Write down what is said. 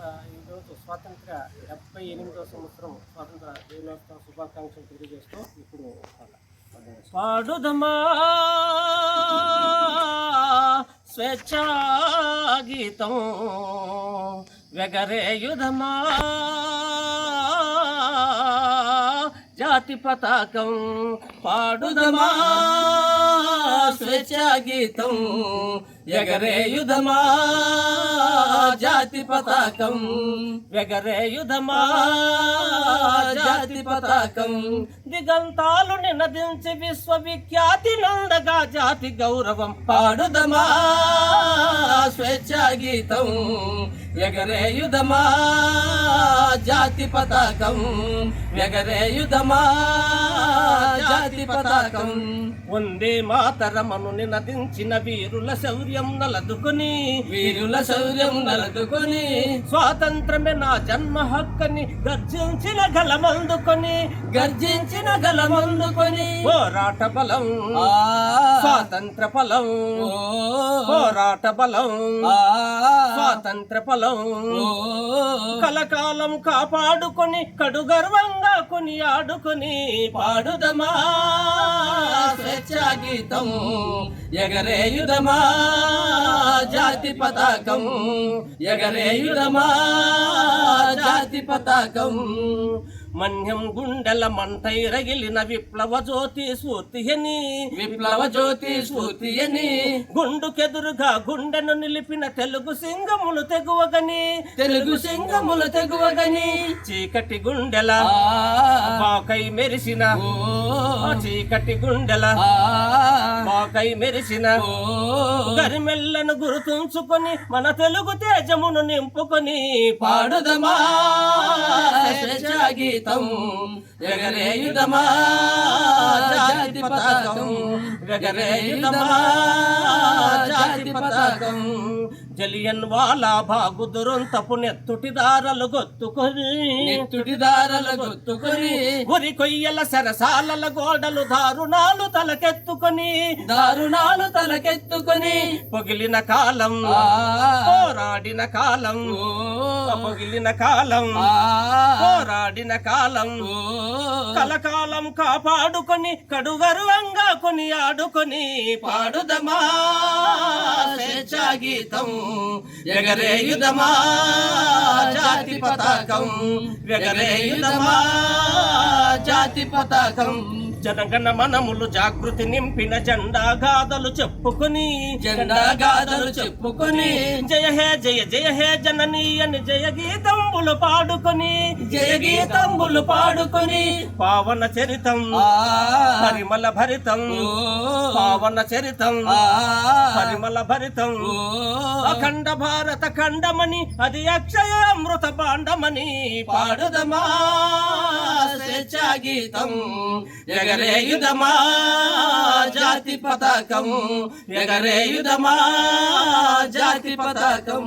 ఈరోజు స్వాతంత్ర డెబ్బై ఎనిమిదవ సంవత్సరం స్వాతంత్ర దినోత్సవ శుభాకాంక్షలు తెలియజేస్తూ ఇప్పుడు పాడుదమా స్వేచ్ఛా గీతం వెగరేయుధమా జాతి పతాకం పాడుదమా స్వేచ్ఛా గీతం ఎగరే యుధమా జాతి పతాకం. వెగరేయుధమా జాతి పతాకం. దిగంతాలు నినదించి విశ్వవిఖ్యాతి నందగా జాతి గౌరవం పాడుదమా స్వేచ్ఛా గీతం. ఎగరేయుధమా జాతి పతాకం. ఎగరే యుధమా జాతి పతాకం. వందే మాతరమను నినదించిన వీరుల శౌర్య నలదుకొని వీరుల శౌర్యం నలదుకొని స్వాతంత్రమే నా జన్మ హక్కని గర్జించిన గలమందుకొని గర్జించిన గలమందుకొని. పోరాట బలం స్వాతంత్ర ఫలం పోరాట బలం స్వాతంత్ర ఫలం. కలకాలం కాపాడుకొని కడు గర్వంగా కొని ఆడుకొని పాడుదమా స్వేచ్ఛా గీతం ఎగరేయుదమా. జాతి పతాకం ఎగరేయుదమా జాతి పతాకం. మన్యం గుండెల మంటై రగిలిన విప్లవ జ్యోతి స్ఫూర్తియని విప్లవ జ్యోతి స్ఫూర్తియని గుండుకెదురుగా గుండెను నిలిపిన తెలుగు సింగములు తెగువగని తెలుగు సింగములు తెగువగని చీకటి గుండెల బాకై మెరిసిన చీకటి గుండెల బాకై మెరిసిన గరిమెల్లను గుర్తుంచుకొని మన తెలుగు తేజమును నింపుకొని పాడుదమా గీతం ఎగరేయుదమా జాతి పతాకం ఎగరేయుదమా జాతి పతాకం జలియన్ వాలా బాగు దురంతపు నెత్తుటి దారలు గొత్తుకొని నెత్తుటి దారలు గొత్తుకొని ఉరి కొయ్యల సరసాలల గోడలు దారుణాలు తలకెత్తుకొని దారుణాలు తలకెత్తుకొని పొగిలిన కాలం పోరాడిన కాలం పొగిలిన కాలం పోరాడిన కాలం. కలకాలం కాపాడుకొని కడు గర్వంగా కొని ఆడుకొని పాడుదమా స్వేచ్ఛా గీతం ఎగరేయుదమా జాతి పతాకం ఎగరేయుదమా జాతి పతాకం. జనగణ మనములు జాగృతి నింపిన జెండా గాథలు చెప్పుకొని. జెండా గాథలు చెప్పుకొని. జయ హే జయ జయ హే జననీ అని జయ గీతంబులు పాడుకొని. జయ గీతంబులు పాడుకొని. పావన చరితం. పరిమళ భరితం. పావన చరితం. పరిమళ భరితం. అఖండ భారత ఖండమని అది అక్షయ అమృత పాండమని పాడుదమా. గీతం ఎగరేయుదమా జాతి పతాకం? ఎగరేయుదమా జాతి పతాకం?